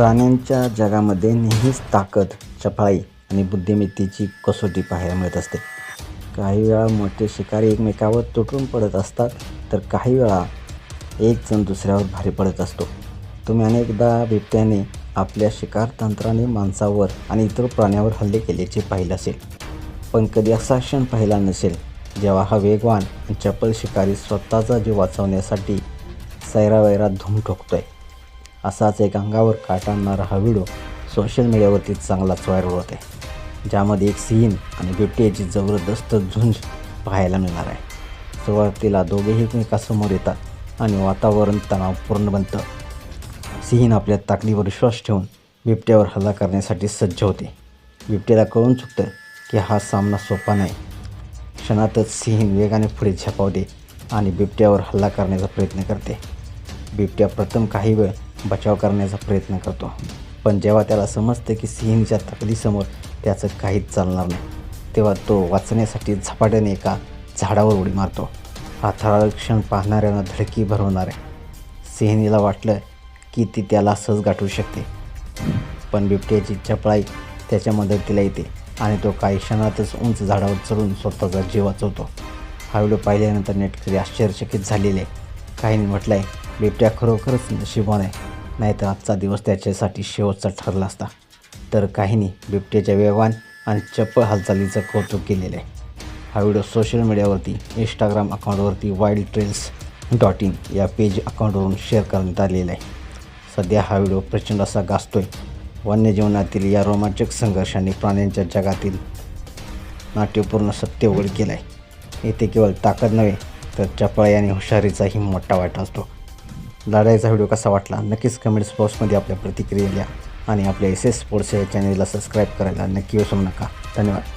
प्राण्यांच्या जगामध्ये नेहमीच ताकद चपळाई आणि बुद्धिमत्तेची कसोटी पाहायला मिळत असते. काही वेळा मोठे शिकारी एकमेकावर तुटून पडत असतात तर काही वेळा एक जण दुसऱ्यावर भारी पडत असतो. तुम्ही अनेकदा बिबट्याने आपल्या शिकार तंत्राने माणसावर आणि इतर प्राण्यावर हल्ले केल्याचे पाहिलं असेल. पण कधी असा क्षण पाहिला नसेल जेव्हा हा वेगवान आणि चपल शिकारी स्वतःचा जीव वाचवण्यासाठी सैरावैरात धूम ठोकतो आहे असाच एक अंगावर काटा आणणारा हा व्हिडिओ सोशल मीडियावरती चांगलाच व्हायरल होत आहे ज्यामध्ये एक सीन आणि बिबट्याची जबरदस्त झुंज पाहायला मिळणार आहे. सुरुवातीला दोघेही एकमेकासमोर येतात आणि वातावरण तणावपूर्ण बनतं. सिंह आपल्या ताकदीवर विश्वास ठेवून बिबट्यावर हल्ला करण्यासाठी सज्ज होते. बिबट्याला कळून चुकतं की हा सामना सोपा नाही. क्षणातच सिंह वेगाने पुढे झपावते आणि बिबट्यावर हल्ला करण्याचा प्रयत्न करते. बिबट्या प्रथम काही वेळ बचाव करण्याचा प्रयत्न करतो. पण जेव्हा त्याला समजतं की सिंहच्या ताकदीसमोर त्याचं काहीच चालणार नाही तेव्हा तो वाचण्यासाठी झपाट्याने एका झाडावर उडी मारतो. हा क्षण पाहणाऱ्यांना धडकी भरवणार आहे. सिंहनीला वाटलं की ती त्याला सहज गाठवू शकते. पण बिबट्याची चपळाई त्याच्या मदतीला येते आणि तो काही क्षणातच उंच झाडावर चढून स्वतःचा जीव वाचवतो. हा व्हिडिओ पाहिल्यानंतर नेटकरी आश्चर्यचकित झालेले काहींनी म्हटलं आहे बिबट्या खरोखरच नशिबान आहे. नाहीतर आजचा दिवस त्याच्यासाठी शेवटचा ठरला असता. तर काहींनी बिबट्याच्या वेगवान आणि चप्पल हालचालीचं कौतुक केलेलं आहे. हा व्हिडिओ सोशल मीडियावरती इंस्टाग्राम अकाउंटवरती वाईल्ड ट्रेल्स डॉट इन या पेज अकाउंटवरून शेअर करण्यात आलेला आहे. सध्या हा व्हिडिओ प्रचंड असा गाजतोय. वन्यजीवनातील या रोमांचक संघर्षाने प्राण्यांच्या जगातील नाट्यपूर्ण सत्य उघड केलं आहे येथे केवळ ताकद नव्हे तर चपळाई आणि हुशारीचाही मोठा वाटा असतो. लढाईचा व्हिडिओ कसा वाटला? नक्कीच कमेंट्स बॉक्समध्ये आपल्या प्रतिक्रिया द्या आणि आपल्या एस एस स्पोर्ट्स या चॅनेलला सबस्क्राईब करायला नक्की विसरू नका. धन्यवाद.